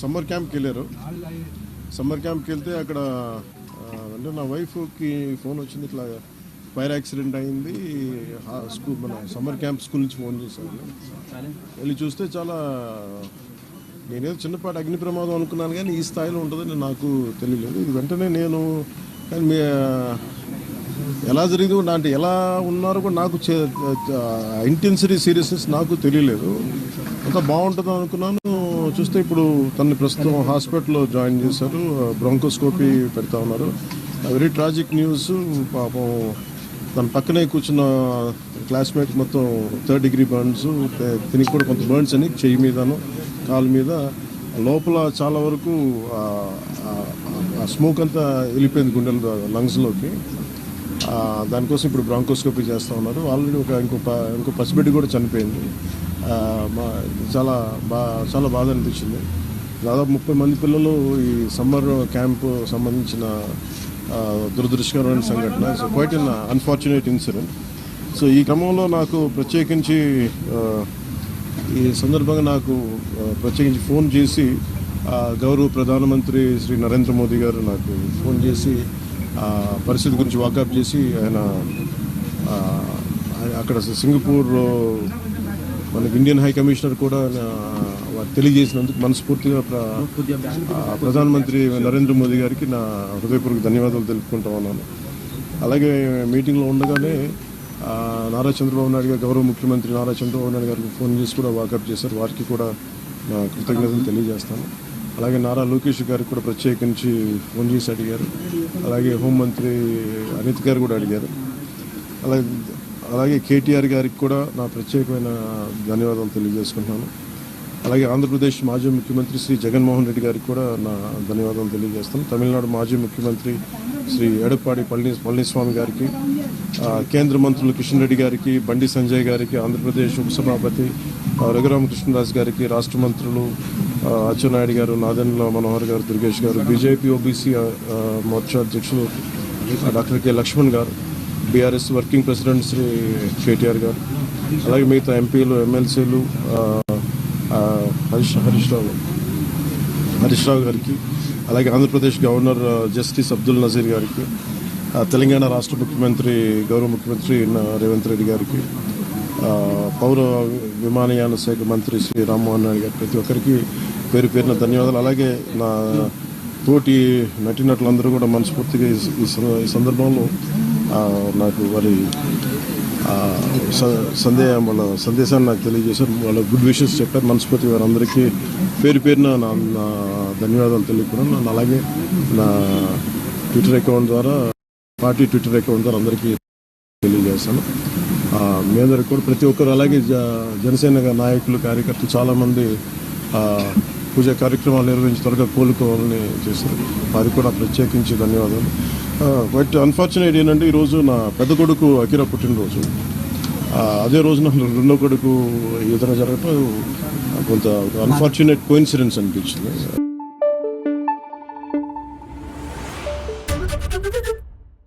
Summer క్యాంప్కి వెళ్ళారు. Summer క్యాంప్కి వెళ్తే అక్కడ అంటే నా వైఫ్కి ఫోన్ వచ్చింది ఇట్లా ఫైర్ యాక్సిడెంట్ అయింది. స్కూల్ మన సమ్మర్ క్యాంప్ స్కూల్ నుంచి ఫోన్ చేశాను వెళ్ళి చూస్తే చాలా నేనేదో చిన్నపాటి అగ్ని ప్రమాదం అనుకున్నాను కానీ ఈ స్థాయిలో ఉంటుందని నాకు తెలియలేదు. ఇది వెంటనే నేను కానీ మీ ఎలా జరిగింది కూడా అంటే ఎలా ఉన్నారో కూడా నాకు ఇంటెన్సిటీ సీరియస్నెస్ నాకు తెలియలేదు. అంత బాగుంటుంది అనుకున్నాను. చూస్తే ఇప్పుడు తనని ప్రస్తుతం హాస్పిటల్లో జాయిన్ చేశారు. బ్రాంకోస్కోపీ పెడతా ఉన్నారు. Very tragic news. పాపం తన పక్కనే కూర్చున్న క్లాస్మేట్ మొత్తం థర్డ్ డిగ్రీ బర్న్స్ తినికి కూడా కొంత బర్న్స్ అని చెయ్యి మీదను కాలు మీద లోపల చాలా వరకు ఆ స్మోక్ అంతా వెళ్ళిపోయింది గుండెల లంగ్స్లోకి. దానికోసం ఇప్పుడు బ్రాంకోస్కోపీ చేస్తూ ఉన్నారు. ఆల్రెడీ ఒక ఇంకో ఇంకో పసిబిడ్డ కూడా చనిపోయింది. చాలా బా చాలా బాధ అనిపించింది. దాదాపు ముప్పై మంది పిల్లలు ఈ సమ్మర్ క్యాంపు సంబంధించిన దురదృష్టకరమైన సంఘటన. So quite un unfortunate incident so ఈ క్రమంలో నాకు ప్రత్యేకించి ఈ సందర్భంగా నాకు ప్రత్యేకించి ఫోన్ చేసి గౌరవ ప్రధానమంత్రి శ్రీ నరేంద్ర మోదీ గారు నాకు ఫోన్ చేసి పరిస్థితి గురించి వాకప్ చేసి ఆయన అక్కడ సింగపూర్ మనకి ఇండియన్ హై కమిషనర్ కూడా తెలియజేసినందుకు మనస్ఫూర్తిగా ప్రధానమంత్రి నరేంద్ర మోదీ గారికి నా హృదయపూర్వక ధన్యవాదాలు తెలుపుకుంటా ఉన్నాను. అలాగే మీటింగ్లో ఉండగానే నారా చంద్రబాబు నాయుడు గారు గౌరవ ముఖ్యమంత్రి నారా చంద్రబాబు నాయుడు గారికి ఫోన్ చేసి కూడా వాకప్ చేశారు. వారికి కూడా నా కృతజ్ఞతలు తెలియజేస్తాను. అలాగే నారా లోకేష్ గారికి కూడా ప్రత్యేకించి ఫోన్ చేసి అడిగారు. అలాగే హోంమంత్రి అనిత్ గారు కూడా అడిగారు. అలాగే అలాగే కేటీఆర్ గారికి కూడా నా ప్రత్యేకమైన ధన్యవాదాలు తెలియజేసుకుంటున్నాను. అలాగే ఆంధ్రప్రదేశ్ మాజీ ముఖ్యమంత్రి శ్రీ జగన్మోహన్ రెడ్డి గారికి కూడా నా ధన్యవాదాలు తెలియజేస్తాను. తమిళనాడు మాజీ ముఖ్యమంత్రి శ్రీ ఎడప్పాడి పళని పళనిస్వామి గారికి కేంద్ర మంత్రులు కిషన్ రెడ్డి గారికి బండి సంజయ్ గారికి ఆంధ్రప్రదేశ్ ఉపసభాపతి ఆ, రఘురామకృష్ణరాజు గారికి రాష్ట్ర మంత్రులు అచ్చెన్నాయుడు గారు నాదెండ్ల మనోహర్ గారు దుర్గేష్ గారు బీజేపీ ఓబీసీ మోర్చా అధ్యక్షులు doctor K Laxman garu BRS working president Shri KTR garu అలాగే మిగతా ఎంపీలు ఎమ్మెల్సీలు హరీష్ హరీష్ రావు హరీష్ రావు గారికి అలాగే ఆంధ్రప్రదేశ్ గవర్నర్ జస్టిస్ అబ్దుల్ నజీర్ గారికి తెలంగాణ రాష్ట్ర ముఖ్యమంత్రి గౌరవ ముఖ్యమంత్రి రేవంత్ రెడ్డి గారికి పౌర విమానయాన శాఖ మంత్రి శ్రీ రామ్మోహన్ నాయుడు గారు ప్రతి ఒక్కరికి పేరు పేరున ధన్యవాదాలు. అలాగే నా తోటి నటినటులందరూ కూడా మనస్ఫూర్తిగా ఈ- ఈ సందర్భంలో నాకు వారి స- సందేహం వాళ్ళ సందేశాన్ని నాకు తెలియజేశారు. వాళ్ళ గుడ్ విషెస్ చెప్పారు. మనస్ఫూర్తి వారందరికీ పేరు పేరున నా నా ధన్యవాదాలు తెలియకున్నాను అలాగే నా ట్విట్టర్ అకౌంట్ ద్వారా పార్టీ ట్విట్టర్ అకౌంట్ ద్వారా అందరికీ తెలియజేస్తాను. మీ అందరికి కూడా ప్రతి ఒక్కరు అలాగే జ- జనసేన నాయకులు కార్యకర్తలు చాలామంది ఆ, పూజా కార్యక్రమాలు నిర్వహించి త్వరగా కోలుకోవాలని చేశారు. వారికి కూడా ప్రత్యేకించి ధన్యవాదాలు. బట్ అన్ఫార్చునేట్ ఏంటంటే ఈరోజు నా పెద్ద కొడుకు అఖిరా పుట్టినరోజు. అదే రోజున రెండో కొడుకు ఏదైనా జరగటం కొంత అన్ఫార్చునేట్ కోయిన్సిడెన్స్ అనిపించింది.